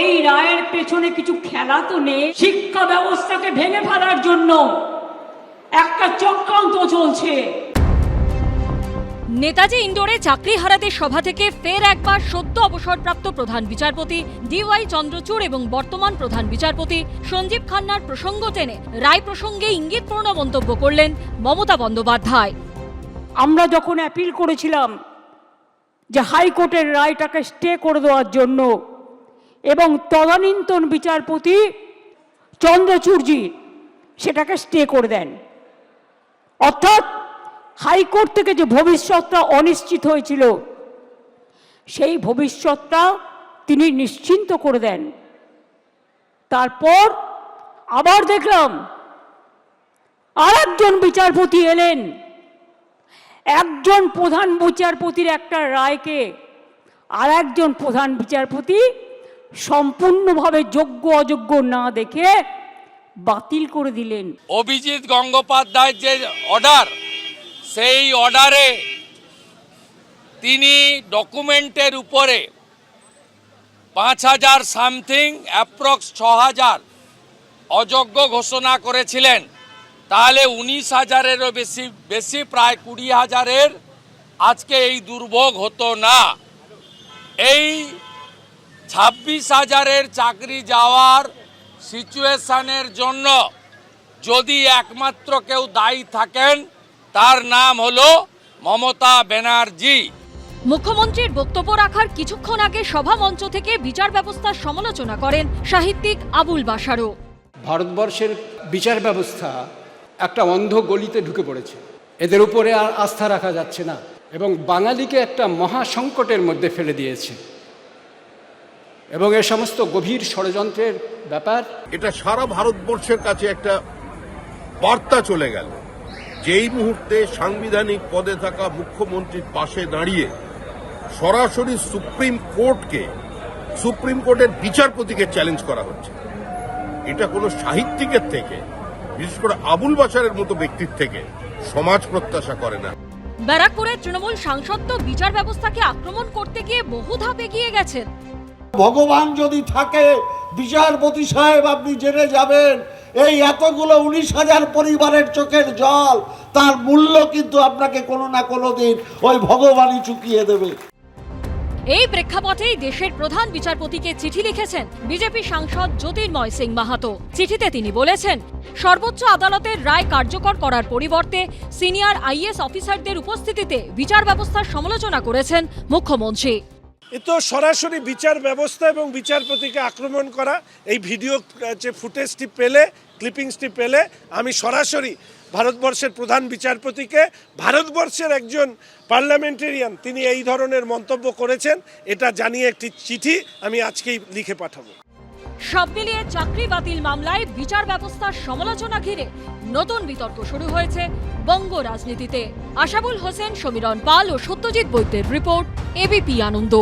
এই রায়ের পেছনে কিছু খেলা তো নেই। শিক্ষা ব্যবস্থাকে ভেঙে ফেলার জন্য একটা চক্রান্ত চলছে। নেতাজি ইন্ডোরে চাকরি হারাতে সভা থেকে ফের একবার সদ্য অবসরপ্রাপ্ত প্রধান বিচারপতি ডিওয়াই চন্দ্রচূড় এবং বর্তমান প্রধান বিচারপতি সঞ্জীব খান্নার প্রসঙ্গ টেনে রায় প্রসঙ্গে ইঙ্গিতপূর্ণ মন্তব্য করলেন মমতা বন্দ্যোপাধ্যায়। আমরা যখন অ্যাপিল করেছিলাম যে হাইকোর্টের রায়টাকে স্টে করে দেওয়ার জন্য এবং তদানীন্তন বিচারপতি চন্দ্রচূড়জি সেটাকে স্টে করে দেন। অর্থাৎ হাইকোর্ট থেকে যে ভবিষ্যৎটা অনিশ্চিত হয়েছিল, সেই ভবিষ্যৎটা তিনি নিশ্চিন্ত করে দেন। তারপর আবার দেখলাম আর একজন বিচারপতি এলেন। একজন প্রধান বিচারপতির একটা রায়কে আর একজন প্রধান বিচারপতি সম্পূর্ণভাবে যোগ্য, অযোগ্য না দেখে বাতিল করে দিলেন। অভিজিৎ গঙ্গোপাধ্যায়ের যে অর্ডার, সেই অর্ডারে তিনি ডকুমেন্টের উপরে পাঁচ হাজার সামথিং, অ্যাপ্রক্স ছ হাজার অযোগ্য ঘোষণা করেছিলেন। তাহলে উনিশ হাজারেরও বেশি বেশি প্রায় কুড়ি হাজারের আজকে এই দুর্ভোগ হতো না। এই ছাব্বিশ হাজারের চাকরি যাওয়ার সিচুয়েশনের জন্য যদি একমাত্র কেউ দায়ী থাকেন তার নাম হলো মমতা ব্যানার্জি। মুখ্যমন্ত্রীর বক্তব্য রাখার কিছুক্ষণ আগে সভা মঞ্চ থেকে বিচার ব্যবস্থার সমালোচনা করেন সাহিত্যিক আবুল বাসারও ভারতবর্ষের বিচার ব্যবস্থা একটা অন্ধ গলিতে ঢুকে পড়েছে। এদের উপরে আর আস্থা রাখা যাচ্ছে না এবং বাঙালিকে একটা মহা সংকটের মধ্যে ফেলে দিয়েছে। এবং এ সমস্ত গভীর ষড়যন্ত্রের ব্যাপার। এটা সারা ভারতবর্ষের কাছে একটা বার্তা চলে গেল। যেই মুহূর্তে সাংবিধানিক পদে থাকা মুখ্যমন্ত্রীর পাশে দাঁড়িয়ে সরাসরি সুপ্রিম কোর্টকে সুপ্রিম কোর্টের বিচারপতিকে চ্যালেঞ্জ করা হচ্ছে। এটা কোনো সাহিত্যিকের থেকে বিশেষ করে আবুল বাশারের মতো ব্যক্তির থেকে সমাজ প্রত্যাশা করে না। ব্যারাকপুরের তৃণমূল সাংসদ তো বিচার ব্যবস্থাকে আক্রমণ করতে গিয়ে বহু ধাপ এগিয়ে গেছেন। ভগবান যদি থাকে, বিচারপতি সাহেব আপনি জেনে যাবেন, এই এতগুলো উনিশ হাজার পরিবারের চোখের জল, তার মূল্য কিন্তু আপনাকে কোনো না কোনো দিন ওই ভগবানই চুকিয়ে দেবে। এই প্রেক্ষাপটেই দেশের প্রধান বিচারপতিকে চিঠি লিখেছেন বিজেপি সাংসদ জ্যোতির্ময় সিং মাহাতো। চিঠিতে তিনি বলেছেন, সর্বোচ্চ আদালতের রায় কার্যকর করার পরিবর্তে সিনিয়র আইএস অফিসারদের উপস্থিতিতে বিচার ব্যবস্থার সমালোচনা করেছেন মুখ্যমন্ত্রী। এ তো সরাসরি বিচার ব্যবস্থা এবং বিচারপতিকে আক্রমণ করা। এই ভিডিও যে ফুটেজটি পেলে, ক্লিপিংসটি পেলে, আমি সরাসরি ভারতবর্ষের প্রধান বিচারপতিকে, ভারতবর্ষের একজন পার্লামেন্টেরিয়ান, তিনি এই ধরনের মন্তব্য করেছেন, এটা জানিয়ে একটি চিঠি আমি আজকেই লিখে পাঠাবো। সব মিলিয়ে চাকরি বাতিল মামলায় বিচার ব্যবস্থার সমালোচনা ঘিরে নতুন বিতর্ক শুরু হয়েছে বঙ্গ রাজনীতিতে। আশাবুল হোসেন, সমীরণ পাল ও সত্যজিৎ বৈদ্যের রিপোর্ট এবিপি আনন্দ।